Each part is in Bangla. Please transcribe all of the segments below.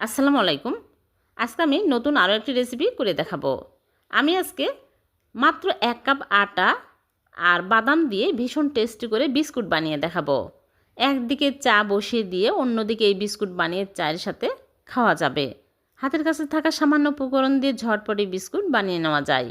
আসসালামু আলাইকুম। আজকে আমি নতুন আরও একটি রেসিপি করে দেখাবো। আমি আজকে মাত্র এক কাপ আটা আর বাদাম দিয়ে ভীষণ টেস্টি করে বিস্কুট বানিয়ে দেখাবো। একদিকে চা বসিয়ে দিয়ে অন্যদিকে এই বিস্কুট বানিয়ে চায়ের সাথে খাওয়া যাবে। হাতের কাছে থাকা সামান্য উপকরণ দিয়ে ঝটপটি বিস্কুট বানিয়ে নেওয়া যায়।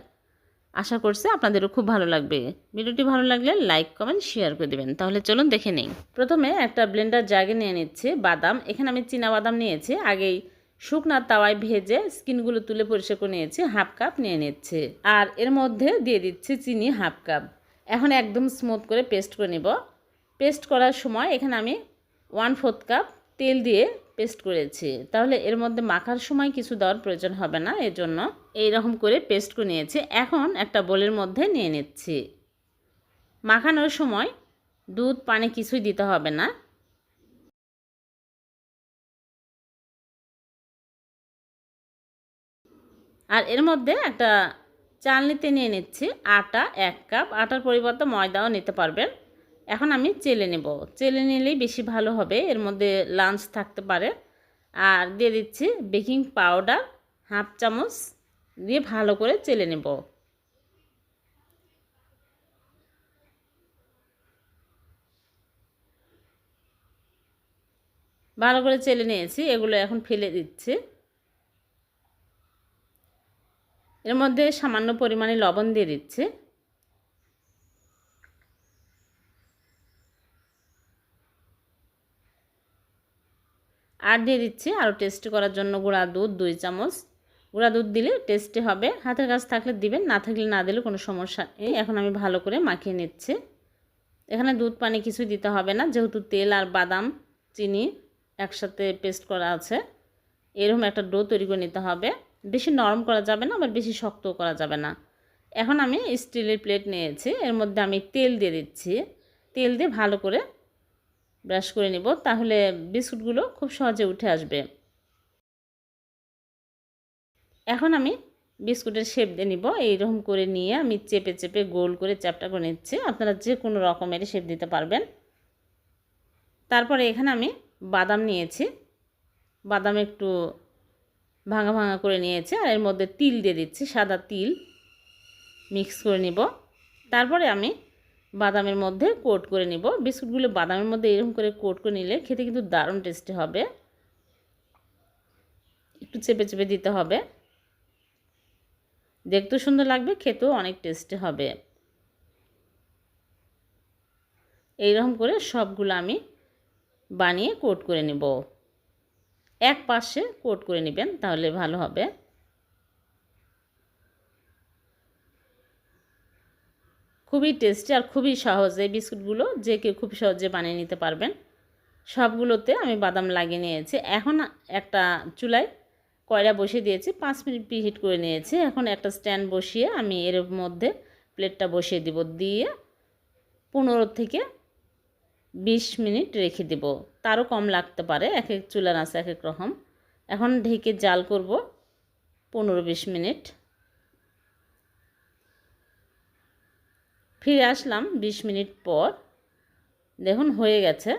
আশা করছি আপনাদেরও খুব ভালো লাগবে। ভিডিওটি ভালো লাগলে লাইক, কমেন্ট, শেয়ার করে দেবেন। তাহলে চলুন দেখে নিই। প্রথমে একটা ব্লেন্ডার জাগে নিয়ে নিচ্ছে, বাদাম। এখানে আমি চীনা বাদাম নিয়েছি। আগেই শুকনা তাওয়ায় ভেজে স্কিনগুলো তুলে পরিষ্কার করে নিয়েছি, হাফ কাপ নিয়ে নিচ্ছে। আর এর মধ্যে দিয়ে দিচ্ছি চিনি হাফ কাপ। এখন একদম স্মুথ করে পেস্ট করে নেব। পেস্ট করার সময় এখানে আমি ওয়ান ফোর্থ কাপ তেল দিয়ে পেস্ট করেছি। তাহলে এর মধ্যে মাখার সময় কিছু দেওয়ার প্রয়োজন হবে না এর জন্য এইরকম করে পেস্ট করে নিয়েছি। এখন একটা বোলের মধ্যে নিয়ে নিচ্ছি। মাখানোর সময় দুধ, পানি কিছুই দিতে হবে না। আর এর মধ্যে একটা চালনিতে নিয়ে নিচ্ছি আটা এক কাপ। আটার পরিবর্তে ময়দাও নিতে পারবেন। এখন আমি চেলে নেব। চেলে নিলেই বেশি ভালো হবে। এর মধ্যে লাঞ্চ থাকতে পারে। আর দিয়ে দিচ্ছি বেকিং পাউডার হাফ চামচ। দিয়ে ভালো করে চেলে নেব। ভালো করে চেলে নিয়েছি, এগুলো এখন ফেলে দিচ্ছি। এর মধ্যে সামান্য পরিমাণে লবণ দিয়ে দিচ্ছি। আর দিয়ে দিচ্ছি আরও টেস্ট করার জন্য গুঁড়া দুধ, দুই চামচ। গুঁড়া দুধ দিলে টেস্টে হবে। হাতের কাছে থাকলে দিবেন, না থাকলে না দিলে কোনো সমস্যা নেই। এখন আমি ভালো করে মাখিয়ে নিচ্ছি। এখানে দুধ পানি কিছুই দিতে হবে না, যেহেতু তেল আর বাদাম, চিনি একসাথে পেস্ট করা আছে। এরকম একটা ডো তৈরি করে নিতে হবে। বেশি নরম করা যাবে না, আবার বেশি শক্তও করা যাবে না। এখন আমি স্টিলের প্লেট নিয়েছি, এর মধ্যে আমি তেল দিয়ে দিচ্ছি। তেল দিয়ে ভালো করে ব্রাশ করে নিব, তাহলে বিস্কুটগুলো খুব সহজে উঠে আসবে। এখন আমি বিস্কুটের শেপ দিয়ে নিব। এইরকম করে নিয়ে আমি চেপে চেপে গোল করে চ্যাপটা করে নিচ্ছি। আপনারা যে কোনো রকমের শেপ দিতে পারবেন। তারপরে এখানে আমি বাদাম নিয়েছি। বাদাম একটু ভাঙা ভাঙা করে নিয়েছি আর এর মধ্যে তিল দিয়ে দিচ্ছি, সাদা তিল। মিক্স করে নিব। তারপরে আমি বাদামের মধ্যে কোট করে নিব। বিস্কুটগুলো বাদামের মধ্যে এরকম করে কোট করে নিলে খেতে কিন্তু দারুণ টেস্টি হবে। একটু চেপে চেপে দিতে হবে। দেখতেও সুন্দর লাগবে, খেতেও অনেক টেস্টি হবে। এইরকম করে সবগুলো আমি বানিয়ে কোট করে নেব। এক পাশে কোট করে নেবেন, তাহলে ভালো হবে। খুবই টেস্টি আর খুবই সহজ, এই বিস্কুটগুলো যে কেউ খুব সহজে বানিয়ে নিতে পারবেন। সবগুলোতে আমি বাদাম লাগিয়ে নিয়েছি। এখন একটা চুলায় কয়লা বসিয়ে দিয়েছি, পাঁচ মিনিট প্রিহিট করে নিয়েছি। এখন একটা স্ট্যান্ড বসিয়ে আমি এর মধ্যে প্লেটটা বসিয়ে দিব, দিয়ে পনেরো থেকে বিশ মিনিট রেখে দেব। তারও কম লাগতে পারে, এক এক চুলার আছে এক এক রকম। এখন ঢেকে জাল করব পনেরো বিশ মিনিট। ফিরে আসলাম বিশ মিনিট পর। দেখুন, হয়ে গেছে।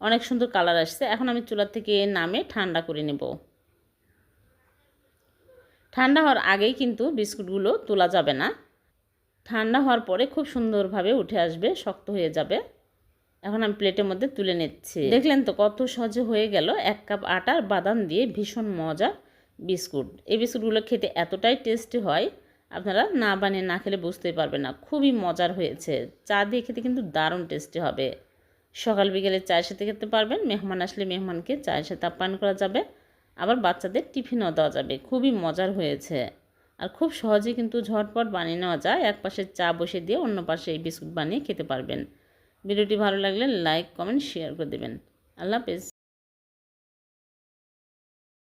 অনেক সুন্দর কালার আসছে। এখন আমি চুলার থেকে নামে ঠান্ডা করে নেব। ঠান্ডা হওয়ার আগেই কিন্তু বিস্কুটগুলো তোলা যাবে না। ঠান্ডা হওয়ার পরে খুব সুন্দরভাবে উঠে আসবে, শক্ত হয়ে যাবে। এখন আমি প্লেটের মধ্যে তুলে নিচ্ছি। দেখলেন তো কত সহজে হয়ে গেল, এক কাপ আটার বাদাম দিয়ে ভীষণ মজা বিস্কুট। এই বিস্কুটগুলো খেতে এতটাই টেস্টি হয়, আপনারা না বানিয়ে না খেলে বুঝতেই পারবেন না। খুবই মজার হয়েছে। চা দিয়ে খেতে কিন্তু দারুণ টেস্টি হবে। সকাল বিকেলে চায়ের সাথে খেতে পারবেন, মেহমান আসলে মেহমানকে চায়ের সাথে আপ্যায়ন করা যাবে। আবার বাচ্চাদের টিফিনও দেওয়া যাবে। খুবই মজার হয়েছে। আর খুব সহজে কিন্তু ঝটপট বানিয়ে নেওয়া যায়। এক পাশে চা বসে দিয়ে অন্য পাশে এই বিস্কুট বানিয়ে খেতে পারবেন। ভিডিওটি ভালো লাগলে লাইক, কমেন্ট শেয়ার করে দেবেন। আল্লাহ হাফেজ।